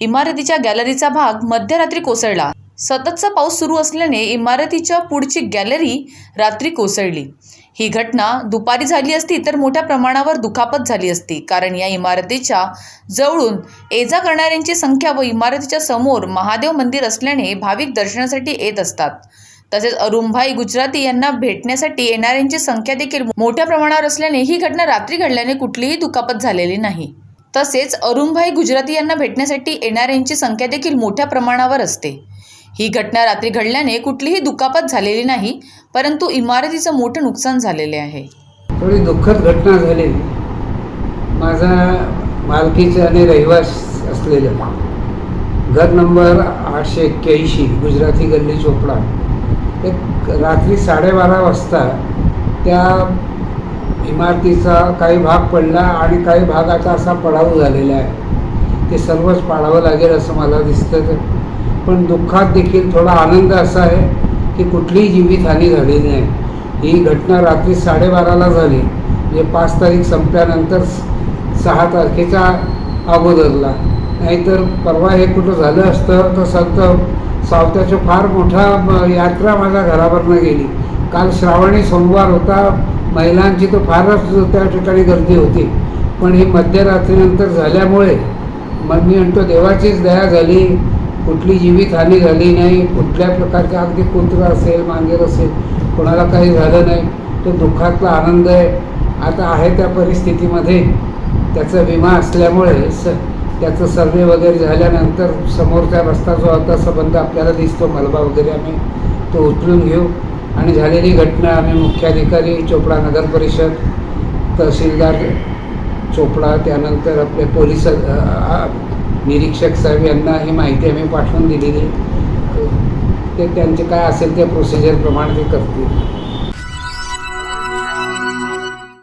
इमारतीच्या गॅलरीचा भाग मध्यरात्री कोसळला. सततचा पाऊस सुरू असल्याने इमारतीच्या पुढची गॅलरी रात्री कोसळली. ही घटना दुपारी झाली असती तर मोठ्या प्रमाणावर दुखापत झाली असती. कारण या इमारतीच्या जवळून ये जा करणाऱ्यांची संख्या व इमारतीच्या समोर महादेव मंदिर असल्याने भाविक दर्शनासाठी येत असतात. तसेच अरुणभाई गुजराती यांना भेटण्यासाठी येणाऱ्यांची संख्या देखील मोठ्या प्रमाणावर असल्याने ही घटना रात्री घडल्याने कुठलीही दुखापत झालेली नाही. तसेच अरुणभाई गुजराती यांना भेटण्यासाठी येणाऱ्यांची संख्या देखील मोठ्या प्रमाणावर असते. ही घटना रात्री घडल्याने कुठलीही दुखापत झालेली नाही परंतु इमारतीचं मोठं नुकसान झालेले आहे. थोडी दुःखद घटना झाली माझा मालकीचं आणि रहिवास असलेलं घर नंबर आठशे एक्क्याऐंशी गुजराती गल्ली चोपडा. एक रात्री साडेबारा वाजता त्या इमारतीचा काही भाग पडला आणि काही भागाचा असा पडाऊ झालेला आहे. ते सर्वच पाडावं लागेल असं मला दिसतं तर पण दुःखात देखील थोडा आनंद असा आहे की कुठलीही जीवितहानी झालेली नाही. ही घटना रात्री साडेबाराला झाली. म्हणजे पाच तारीख संपल्यानंतर सहा तारखेच्या अगोदरला. नाहीतर परवा हे कुठं झालं असतं तर संत सावत्याचं फार मोठा यात्रा माझ्या घरावरनं गेली. काल श्रावणी सोमवार होता महिलांची तर फारच त्या ठिकाणी गर्दी होती. पण ही मध्यरात्रीनंतर झाल्यामुळे मग मी म्हणतो देवाचीच दया झाली कुठली जीवितहानी झाली नाही कुठल्या प्रकारच्या अगदी कुत्र असेल मांजर असेल कोणाला काही झालं नाही तो दुःखातला आनंद आहे. आता आहे त्या परिस्थितीमध्ये त्याचा विमा असल्यामुळे स त्याचं सर्वे वगैरे झाल्यानंतर समोरचा रस्ता जो होता संबंध आपल्याला दिसतो मलबा वगैरे आम्ही तो उचलून घेऊ. आणि झालेली घटना आम्ही मुख्याधिकारी चोपडा नगर परिषद तहसीलदार चोपडा त्यानंतर आपले पोलीस निरीक्षक साहेब यांना ही माहिती आम्ही पाठवून दिलेली. ते त्यांचे काय असेल त्या प्रोसिजरप्रमाणे ते करतील.